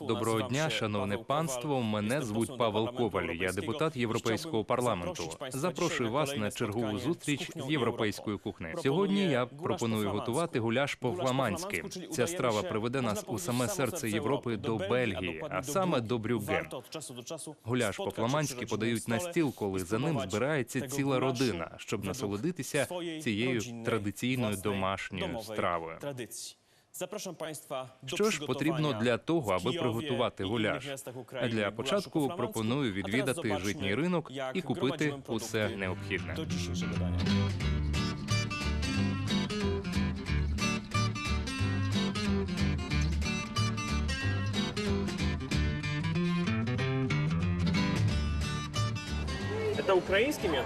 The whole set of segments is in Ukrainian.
Доброго дня, шановне панство. Мене звуть Павел Коваль. Я депутат Європейського парламенту. Запрошую вас на чергову зустріч з з кухнею Сьогодні я пропоную готувати гуляш Гуляш по-фламандськи. Ця страва приведе нас у саме серце Європи, до Бельгії, а саме до Брюгге. Гуляш по-фламандськи подають на стіл, коли за ним збирається ціла родина, щоб насолодитися цією традиційною домашньою стравою. Państwa do Що ж потрібно для того, аби приготувати гуляш? для початку пропоную відвідати житній ринок і купити усе необхідне. dzisiejszego dania. Мед?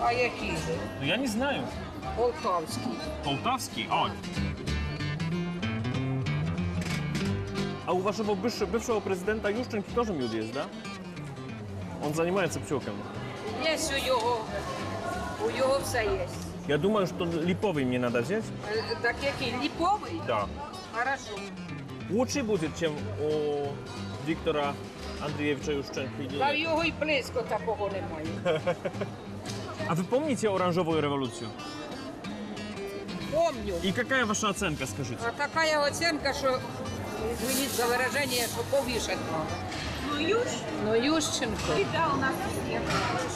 А який? Ну я не знаю. Полтавський. Полтавский? А. А у вашего бывшего, бывшего президента Ющенки тоже мед есть, да? Он занимается пчелками. Є у його. У його все є. Я думаю, что липовый мне надо взять. Е, Так який? Ліповий? Да. Хорошо. Лучше будет, чем у Виктора Андреевича Ющенки. или Та в нет? його і близько такого немає. А вы помните оранжевую революцию? Помню. И какая ваша оценка, скажите? А така є оцінка, що извиніть за вираження, що повішать треба. Ну, Юж, Ну, Ющенко. да, у нас є.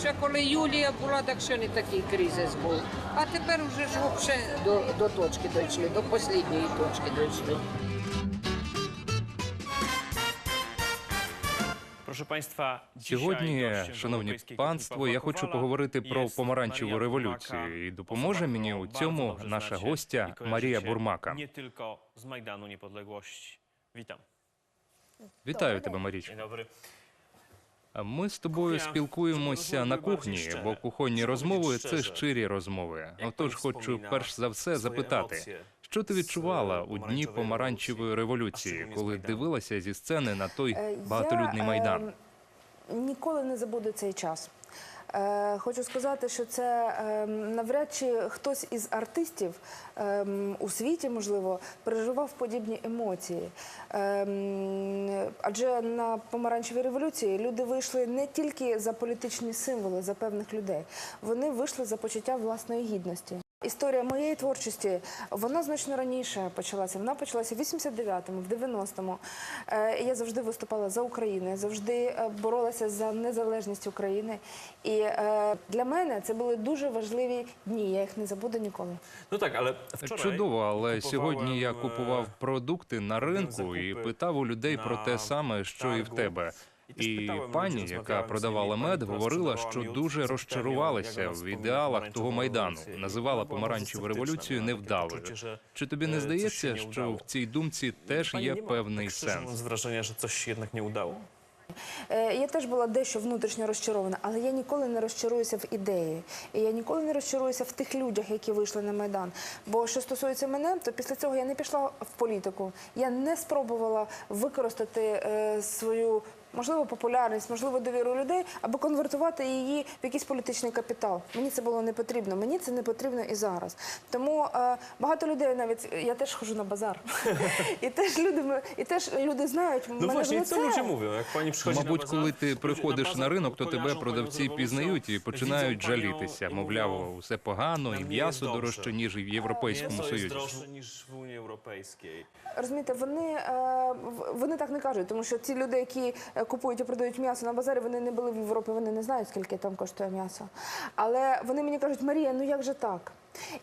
Ще коли Юлія була, так ще не такий кризис був. А тепер вже ж взагалі до, до точки дійшли, до останньої точки дійшли. Proszę Państwa, Сьогодні, шановні панство, я хочу поговорити про помаранчеву революцію. І допоможе мені у цьому наша гостя Марія Бурмака. Nie tylko z Majdanu Niepodległości. Witam. Вітаю тебе, Маріч. Ми з тобою спілкуємося на кухні, бо кухонні розмови це щирі розмови. Отож, хочу перш за все запитати, що ти відчувала у дні помаранчевої революції, коли дивилася зі сцени на той Е, багатолюдний майдан? е, Ніколи не забуду цей час. Е, Хочу сказати, що це е, навряд чи хтось із артистів е, у світі, можливо, переживав подібні емоції. Адже на помаранчевій революції люди вийшли не тільки за політичні символи, за певних людей, вони вийшли за почуття власної гідності. Історія моєї творчості вона значно раніше почалася. Вона почалася в 89-му, в 90-му. Е, Я завжди виступала за Україну, я завжди е, боролася за незалежність України. І е, для мене це були дуже важливі дні. Я їх не забуду ніколи. No tak, ale wczoraj Чудово, але сьогодні я купував продукти на ринку і питав у людей про те саме, що і в тебе. І пані, яка продавала мед, говорила, що дуже розчарувалася в ідеалах того майдану, називала помаранчеву революцію невдалою. Чи тобі е, не здається, що в цій думці теж є певний сенс? wrażenia, że coś się jednak nie udało? Е, Я теж була дещо внутрішньо розчарована, але я ніколи не розчаруюся в ідеї. І я ніколи не розчаруюся в тих людях, які вийшли на Майдан. Бо що стосується мене, то після цього я не пішла в політику. Я не спробувала використати е, свою. Можливо, популярність, можливо, довіру людей, аби конвертувати її в якийсь політичний капітал. Мені це було не потрібно. Мені це не потрібно і зараз. Тому е, багато людей навіть я теж хожу на базар, і теж люди і теж люди знають в co лице. ludzie mówią, jak pani przychodzi na Мабуть, коли ти приходиш на ринок, то тебе продавці пізнають і починають жалітися. Мовляв, усе погано, і м'ясо дорожче, ніж в Європейському Союзі. niż w Unii Europejskiej. Розумієте, вони, е, в- вони так не кажуть, тому що ці люди, які е, купують і продають м'ясо на базарі, вони не були в Європі, вони не знають, скільки там коштує м'ясо. Але вони мені кажуть, Марія, ну як же так?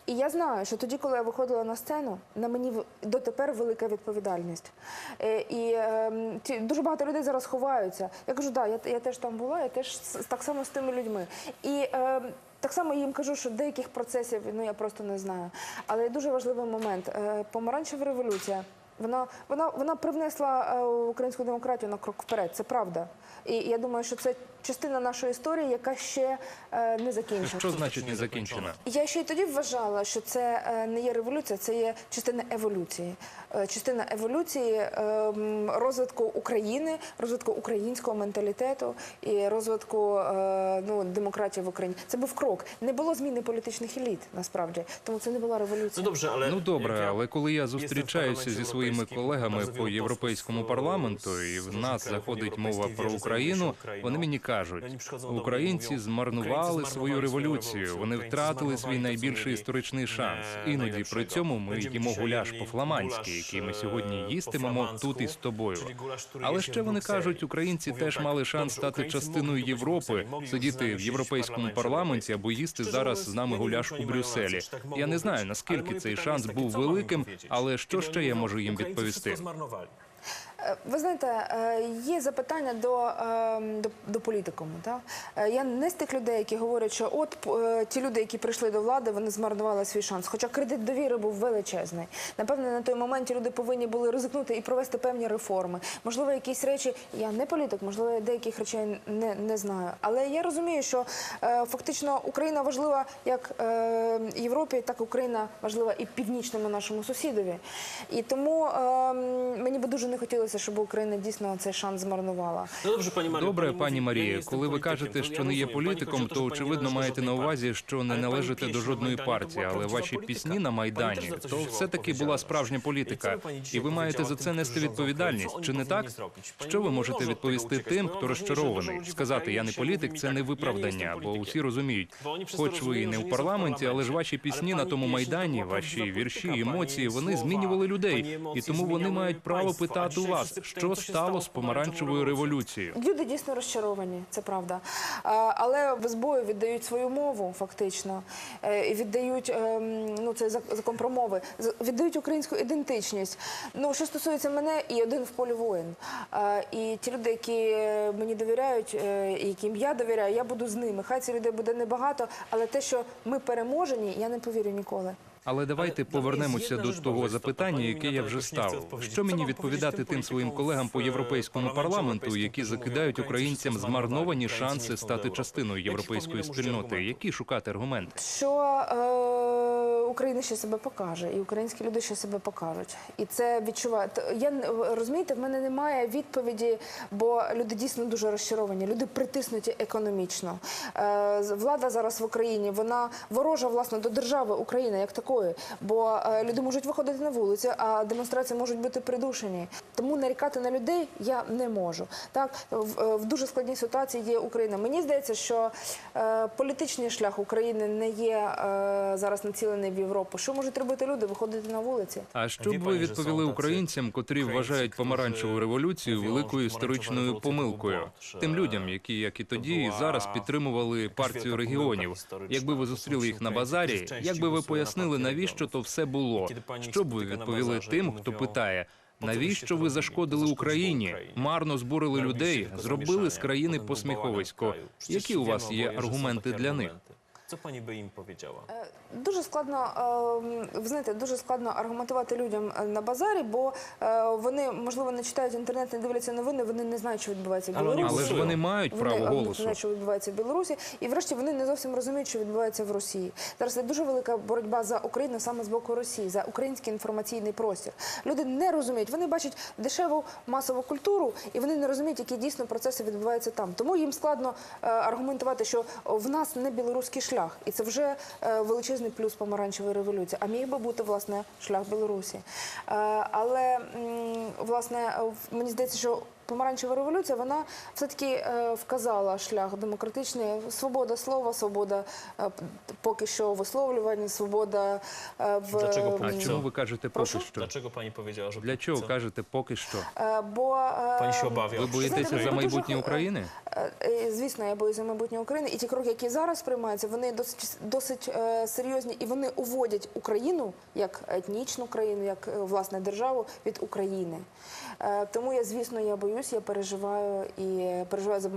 І я знаю, що тоді, коли я виходила на сцену, на мені дотепер велика відповідальність. Е, І е, ті, дуже багато людей зараз ховаються. Я кажу, да, я, я теж там була, я теж так само з тими людьми. І е, так само їм кажу, що деяких процесів ну, я просто не знаю. Але дуже важливий момент. Е, Помаранчева революція. Вона, вона, вона привнесла е, українську демократію на крок вперед, це правда. І я думаю, що це частина нашої історії, яка ще е, не закінчена. Що значить не закінчена? Я ще й тоді вважала, що це е, не є революція, це є частина еволюції. Е, Частина еволюції ем, розвитку України, розвитку українського менталітету і розвитку ну, демократії в Україні. Це був крок. Не було зміни політичних еліт, насправді. Тому це не була революція. No dobrze, ale Ну добре, але коли я зустрічаюся зі своїми колегами по європейському парламенту, і в нас заходить мова про Україну, вони мені Ukrainą. Кажуть, українці змарнували свою революцію. Вони втратили свій найбільший історичний шанс. Іноді при цьому ми їмо гуляш по-фламандськи, який ми е, сьогодні їстимемо тут із тобою. Але ще вони кажуть, українці теж мали шанс стати частиною Європи, сидіти в європейському парламенті або їсти зараз з нами гуляш у Брюсселі. Я не знаю наскільки цей шанс був великим, але що ще я можу їм «Українці відповісти? Wszystko zmarnowali». Е, Ви знаєте, е, є запитання до, е, до, до політикуму. Так? Е, Я не з тих людей, які говорять, що от ті люди, які прийшли до влади, вони змарнували свій шанс. Хоча кредит довіри був величезний. Напевно, на той момент люди повинні були ризикнути і провести певні реформи. Можливо, якісь речі, я не політик, можливо, я деяких речей не, не знаю. Але я розумію, що фактично Україна важлива як Європі, так Україна важлива і північному нашому сусідові. І тому е, мені би дуже не хотілося, щоб Україна дійсно цей шанс змарнувала. Dobrze, Добре, пані Марія, коли ви кажете, що не є політиком, то очевидно маєте на увазі, що не Але належите до жодної партії, але ваші пісні на майдані. то все таки була справжня політика, і ви маєте за це нести відповідальність. Чи не так? Що ви можете відповісти тим, хто розчарований? Сказати я не політик, це не mówią tak, «Я не виправдання, бо усі розуміють, хоч ви і не в парламенті, але ж ваші пісні на тому майдані, ваші вірші, емоції, вони змінювали людей, і тому вони мають право питати у dzisiaj вас, що стало з помаранчевою революцією. Люди дійсно розчаровані, це правда. Але без бою віддають свою мову, фактично, Е, і віддають ем, ну це зак- закон про мови, віддають українську ідентичність. Ну що стосується мене, і один в полі воїн. І ті люди, які е, мені довіряють, е, яким я довіряю, я буду з ними. Хай ці людей буде небагато, але те, що ми переможені, я не повірю ніколи. Але давайте повернемося до того запитання, яке я вже ставив. Що мені відповідати тим своїм колегам по європейському парламенту, які закидають українцям змарновані змарновані, шанси стати частиною європейської спільноти? Які шукати аргументи? що е, Україна ще себе покаже, і українські люди ще себе покажуть. І це відчуває. Т- Я розумієте, в мене немає відповіді, бо люди дійсно дуже розчаровані. Люди притиснуті економічно. Е, влада зараз в Україні вона ворожа власне до держави України як такої, бо е, люди можуть виходити на вулицю, а демонстрації можуть бути придушені. Тому нарікати на людей я не можу. Так в, е, дуже складній ситуації є Україна. Мені здається, що політичний шлях України не є зараз націлений в Європу. Що можуть робити люди? Виходити на вулиці. А що б ви відповіли українцям, котрі вважають помаранчеву революцію великою історичною помилкою? był Тим людям, які як і тоді, і зараз підтримували партію регіонів. Якби ви зустріли їх на базарі, którzy częściej як би ви пояснили, навіщо то все було? Що б ви відповіли тим, хто питає? Навіщо ви зашкодили Україні? Марно збурили людей, зробили з країни посміховисько. Які у вас є аргументи для них? Co pani by im powiedziała? Дуже складно, е, ви знаєте, дуже складно аргументувати людям е, на базарі, бо е, вони можливо не читають інтернет, не дивляться новини, вони не знають, що відбувається в Білорусі. Але ж вони мають Вони право не голосу. знають, що відбувається в Білорусі, і врешті вони не зовсім розуміють, що відбувається в Росії. Зараз є дуже велика боротьба за Україну саме з боку Росії, за український інформаційний простір. Люди не розуміють, вони бачать дешеву масову культуру, і вони не розуміють, які дійсно процеси відбуваються там. Тому їм складно е, аргументувати, що в нас не білоруський шлях, і це вже е, величезний плюс помаранчевої революції. А міг би бути власне шлях Білорусі. Е, але власне мені здається, що Помаранчева революція вона все-таки е, вказала шлях демократичний, свобода слова, свобода е, поки що висловлювання, свобода е, в Dlaczego А póki чому ви кажете поки Прошу? що? Dlaczego pani powiedziała, że Для чого co? кажете поки що? Е, бо е, Pani się obawia. Ви боїтеся за майбутнє України? Е, е, Звісно, я боюся майбутнє України, і ті кроки, які зараз приймаються, вони досить досить е, серйозні, і вони уводять Україну як етнічну країну, як е, власне державу від України. Е, Тому я, звісно, я боюсь, я переживаю і е, переживаю за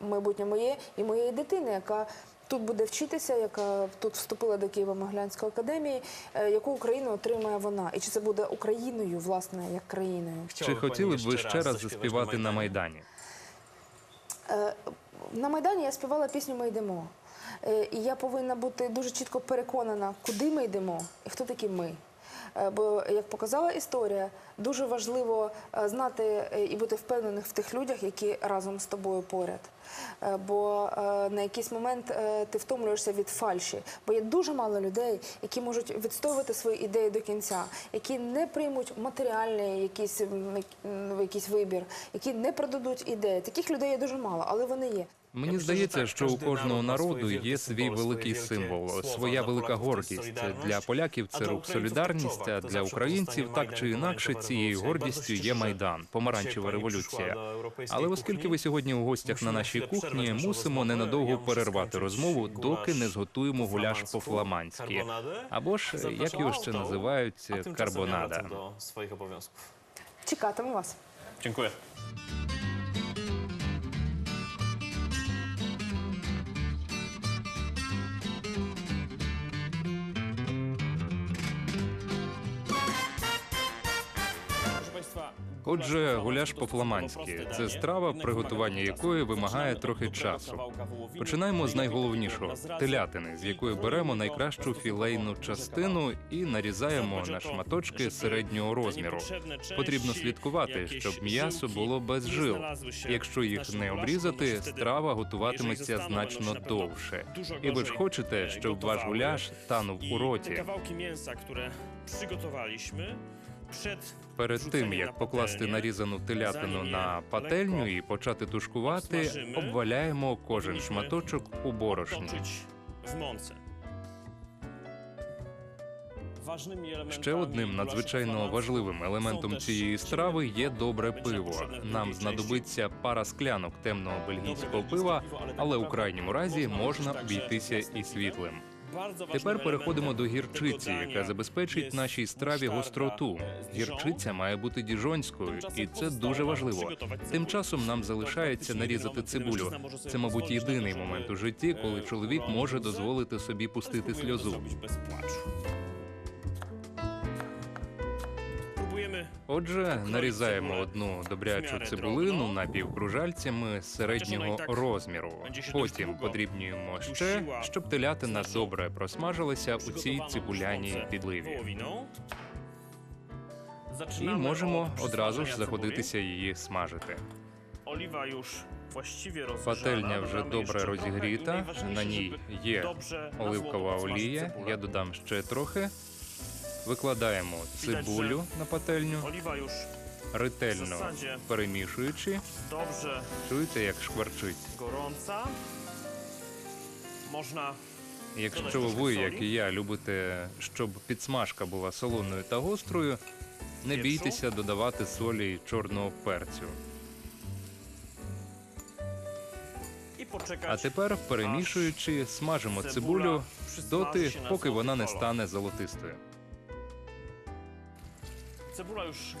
майбутнє моє і моєї дитини, яка. Тут буде вчитися, яка тут вступила до Києво-Могилянської академії, е, яку Україну отримає вона, і чи це буде Україною, власне, як країною. Чи хотіли б ви ще раз заспівати на Е, Майдані? На Майдані я співала пісню Ми йдемо. Е, І я повинна бути дуже чітко переконана, куди ми йдемо і хто такі ми. Е, Бо, як показала історія, дуже важливо е, знати е, і бути впевнених в тих людях, які разом з тобою поряд. Бо на якийсь момент ти втомлюєшся від фальші. Бо є дуже мало людей, які можуть відстоювати свої ідеї до кінця, які не приймуть матеріальний якийсь, якийсь вибір, які не продадуть ідеї. Таких людей є дуже мало, але вони є. Мені здається, що у кожного народу є свій великий символ, своя велика гордість. Для поляків це рух солідарність, а для українців так чи інакше цією гордістю є майдан, помаранчева революція. Але оскільки ви сьогодні у гостях на нашій кухні, мусимо ненадовго перервати розмову, доки не зготуємо гуляш по-фламандськи. Або ж як його ще називають карбонада. Чекатиму вас. Dziękuję. Отже, гуляш по-фламандськи це страва, приготування якої вимагає трохи часу. Починаємо з найголовнішого телятини, з якої беремо найкращу філейну частину і нарізаємо на шматочки середнього розміру. Потрібно слідкувати, щоб м'ясо було без жил. Якщо їх не обрізати, страва готуватиметься значно довше. І ви ж хочете, щоб ваш гуляш танув у роті. Перед тим як покласти нарізану телятину на пательню і почати тушкувати, обваляємо кожен шматочок у борошні. Ще одним надзвичайно важливим елементом цієї страви є добре пиво. Нам знадобиться пара склянок темного бельгійського пива, але у крайньому разі можна обійтися і світлим. Тепер переходимо до гірчиці, яка забезпечить нашій страві гостроту. Гірчиця має бути діжонською, і це дуже важливо. Тим часом нам залишається нарізати цибулю. Це, мабуть, єдиний момент у житті, коли чоловік може дозволити собі пустити сльозу. Отже, нарізаємо одну добрячу цибулину напівкружальцями середнього розміру. Потім подрібнюємо ще, щоб телятина добре просмажилася у цій цибуляній підливі. І можемо одразу ж заходитися її смажити. Пательня вже добре розігріта. На ній є оливкова олія. Я додам ще трохи. Викладаємо цибулю на пательню, ретельно перемішуючи. Чуєте, як шкварчить? Można Якщо ви, як і я, любите, щоб підсмажка була солоною та гострою, не бійтеся додавати солі й чорного перцю. А тепер, перемішуючи, смажимо цибулю доти, поки вона не стане золотистою.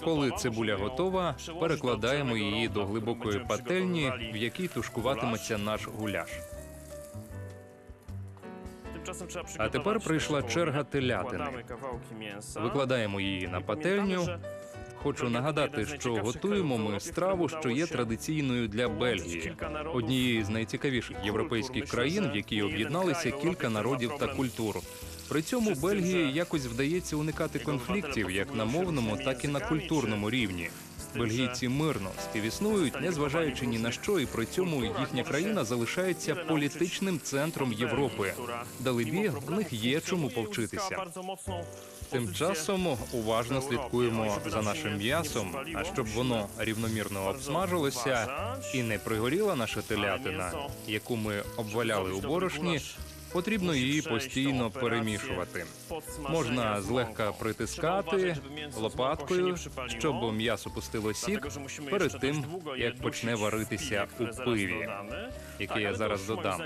Коли цибуля готова, перекладаємо її до глибокої пательні, в якій тушкуватиметься наш гуляш. А тепер прийшла черга телятини. Викладаємо її на пательню. Хочу нагадати, що готуємо ми страву, що є традиційною для Бельгії, однієї з найцікавіших європейських країн, в якій об'єдналися кілька народів та культур. При цьому Бельгії якось вдається уникати конфліктів як на мовному, так і на культурному рівні. Бельгійці мирно співіснують, незважаючи ні на що, і при цьому їхня країна залишається політичним центром Європи. Далебі, в них є чому повчитися. Тим часом уважно слідкуємо за нашим м'ясом, а щоб воно рівномірно обсмажилося і не пригоріла наша телятина, яку ми обваляли у борошні, потрібно її постійно перемішувати. Можна злегка притискати лопаткою, щоб м'ясо пустило сік перед тим, як почне варитися у пиві, яке я зараз додам.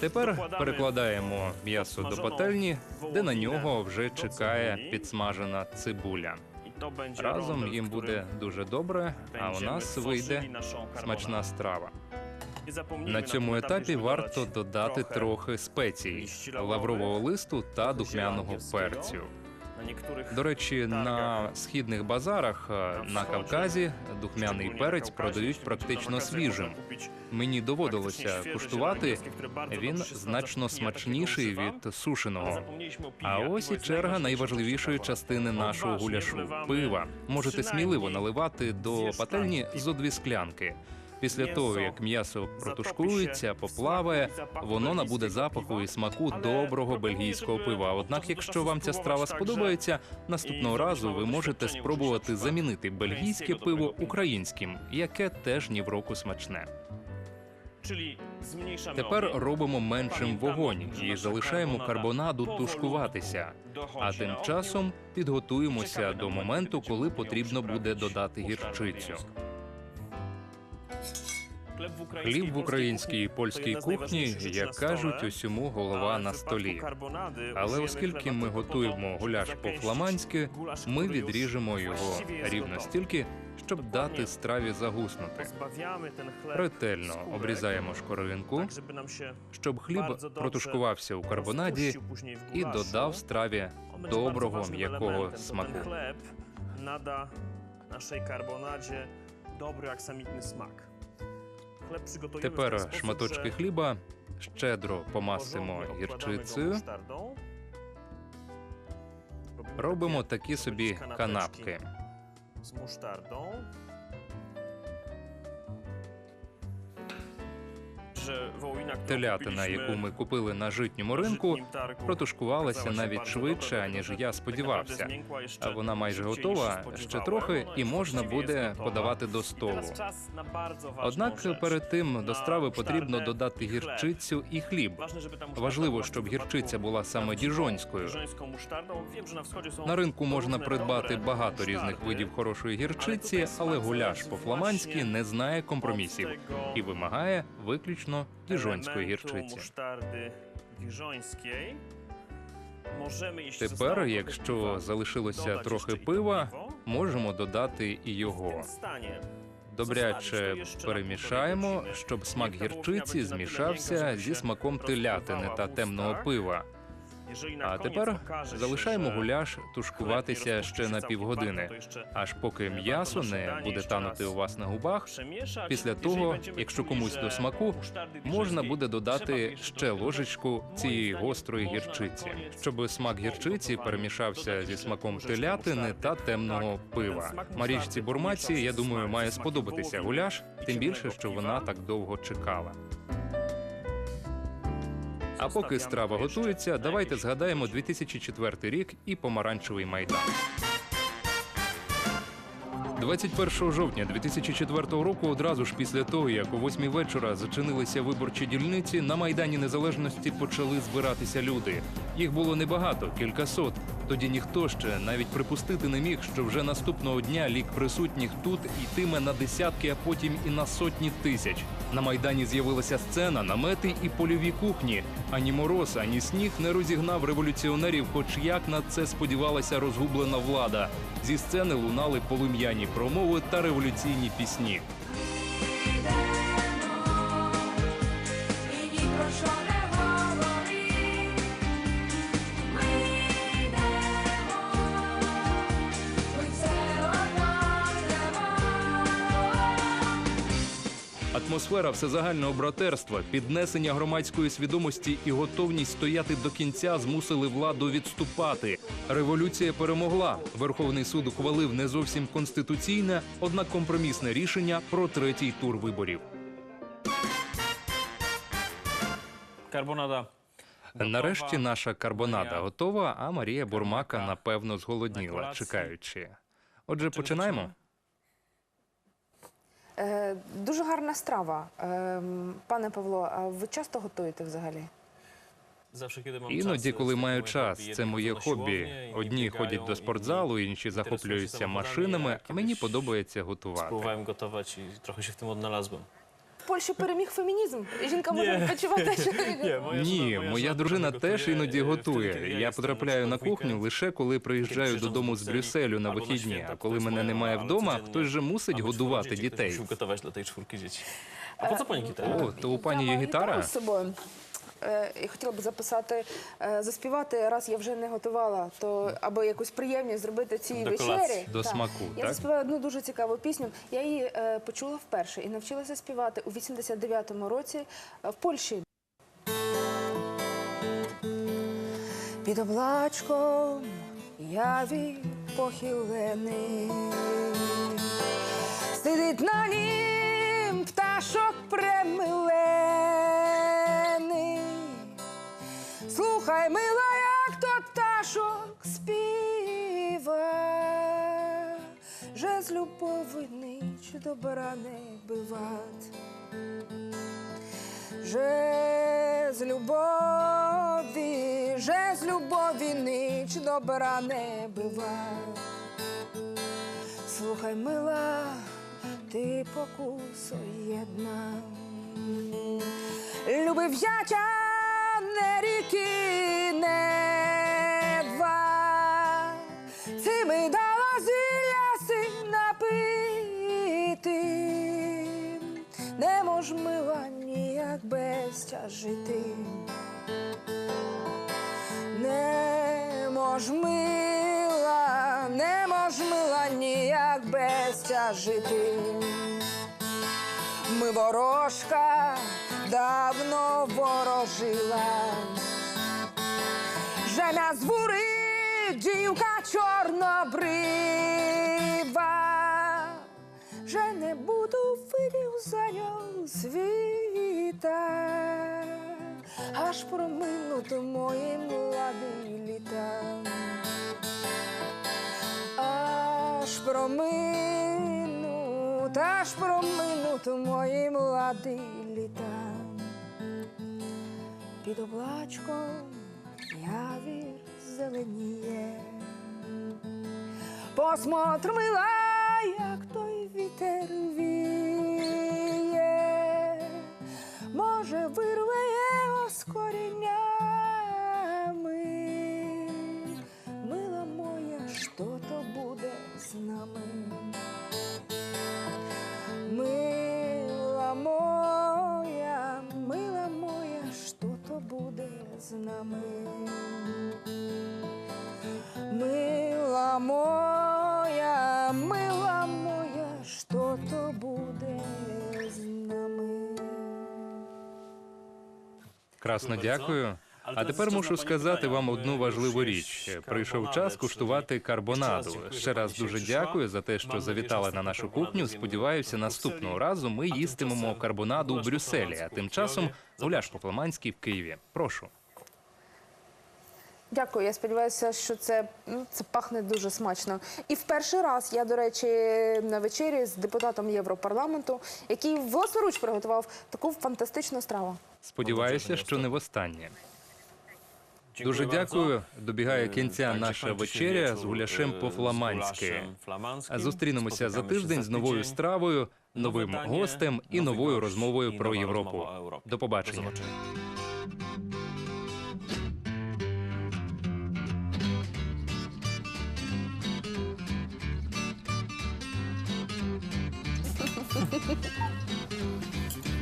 Тепер перекладаємо м'ясо до пательні, де на нього вже чекає підсмажена цибуля. Разом їм буде дуже добре, а у нас вийде смачна страва. На цьому етапі варто додати трохи спецій, лаврового листу та духмяного перцю. До речі, на східних базарах е, на Кавказі духмяний перець продають практично свіжим. Мені доводилося куштувати. Він значно смачніший від сушеного. А ось і черга найважливішої частини нашого гуляшу пива. Можете сміливо наливати до пательні зо дві склянки. Після того, як м'ясо протушкується, поплаває, воно набуде запаху і смаку доброго бельгійського пива. Однак, якщо вам ця страва сподобається, наступного разу ви можете спробувати замінити бельгійське пиво українським, яке теж ні в року смачне. Тепер робимо меншим вогонь і залишаємо карбонаду тушкуватися. А тим часом підготуємося до моменту, коли потрібно буде додати гірчицю. Хліб в українській і польській кухні, як кажуть, усьому голова на столі. Але оскільки ми готуємо гуляш по-фламандськи, ми відріжемо його рівно стільки, щоб дати страві загуснути. Ретельно обрізаємо nam щоб хліб протушкувався у карбонаді і додав страві доброго м'якого bo смаку. Ten chleb nada naszej karbonadzie dobry Тепер шматочки хліба щедро помасимо гірчицею. Робимо такі собі канапки. Телятина, яку ми купили на житньому ринку, протушкувалася навіть швидше, аніж я сподівався. А вона майже готова, ще трохи, і можна буде подавати до столу. Однак перед тим до страви потрібно додати гірчицю і хліб. Важливо, щоб гірчиця була саме діжонською. На ринку можна придбати багато різних видів хорошої гірчиці, але гуляш по-фламандськи не знає компромісів і вимагає виключно діжонської гірчиці. Тепер, якщо залишилося трохи пива, можемо додати і його. Добряче перемішаємо, щоб смак гірчиці змішався зі смаком телятини та темного пива. А тепер залишаємо гуляш тушкуватися ще на півгодини, аж поки м'ясо не буде танути у вас на губах. Після того, якщо комусь до смаку, musztardy можна буде додати ще ложечку цієї гострої гірчиці, щоб смак гірчиці перемішався зі смаком телятини та темного пива. Марічці Бурмаці, я думаю, має сподобатися гуляш, тим більше, що вона так довго чекала. А поки страва готується, давайте згадаємо годzinki. 2004 рік і помаранчевий майдан. 21 жовтня 2004 року, одразу ж після того, як о 8 вечора зачинилися виборчі дільниці, на майдані незалежності почали збиратися люди. Їх було небагато, кількасот. Тоді ніхто ще навіть припустити не міг, що вже наступного дня лік присутніх тут йтиме на десятки, а потім і на сотні тисяч. На майдані з'явилася сцена, намети і польові кухні. Ані мороз, ані сніг не розігнав революціонерів, хоч як на це сподівалася розгублена влада. Зі сцени лунали полум'яні промови та революційні пісні. Атмосфера всезагального братерства, піднесення громадської свідомості і готовність стояти до кінця змусили владу відступати. Революція перемогла. Верховний суд ухвалив не зовсім конституційне, однак компромісне рішення про третій тур виборів. Кarbonada. Нарешті наша карбонада готова, а Марія Бурмака напевно зголодніла, чекаючи. Отже, починаємо. Е, дуже гарна страва. Е, пане Павло, а ви часто готуєте взагалі? Іноді, коли маю moje час, hobby. це моє хобі. Одні ходять до спортзалу, інші захоплюються машинами, мені подобається готувати. Próbowałem gotować i trochę się w tym odnalazłem. В Польщі переміг фемінізм. І жінка може відпочивати. що Ні, моя дружина теж іноді готує. Я потрапляю на кухню лише коли приїжджаю додому з Брюсселю на вихідні. А коли мене немає вдома, хтось же мусить годувати дітей. А по це пані? О, то у пані є гітара. з собою. Е, і хотіла б записати, е, заспівати, раз я вже не готувала, то аби якусь приємність зробити цій До вечері. колації. До Так. смаку, Я так? заспіваю одну дуже цікаву пісню. Я її е, почула вперше і навчилася співати у 89-му році в Польщі. Під облачком яві похилений, сидить на нім пташок премилений. Слухай, мила, як то пташок співа, же з любови ніч добра не бивать. Же з любові, же з любові ніч добра не биває. Слухай, мила, ти покусо єдна. Любив я тя не ріки, не два. Ти ми дала зілля си напити. Не мож мила ніяк без тя жити. Не мож мила, не мож мила ніяк без тя жити. Ми ворожка давно ворожила. Же нас бурить дівка чорнобрива. Же не буду видів за нього світа, аж проминуть мої младі літа. Аж проминуть, аж проминуть мої младі. Під облачком явір зеленіє. Посмотр, мила, як той вітер віє, моя, мила моя, що то буде з нами? Красно дякую. А тепер мушу сказати вам одну важливу річ. Прийшов час куштувати карбонаду. Ще раз дуже дякую за те, що завітали на нашу кухню. Сподіваюся, наступного разу ми їстимемо карбонаду у Брюсселі. А тим часом гуляш по-фламандськи в Києві. Прошу. Дякую. Я сподіваюся, що це, ну, це пахне дуже смачно. І в перший раз я, до речі, на вечері з депутатом Європарламенту, який власноруч приготував таку фантастичну страву. Сподіваюся, що не востаннє. Дуже дякую. Добігає кінця наша вечеря з гуляшем по-фламандськи. А Зустрінемося за тиждень з новою стравою, новим гостем і новою розмовою про Європу. До побачення.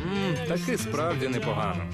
М, Таки справді непогано.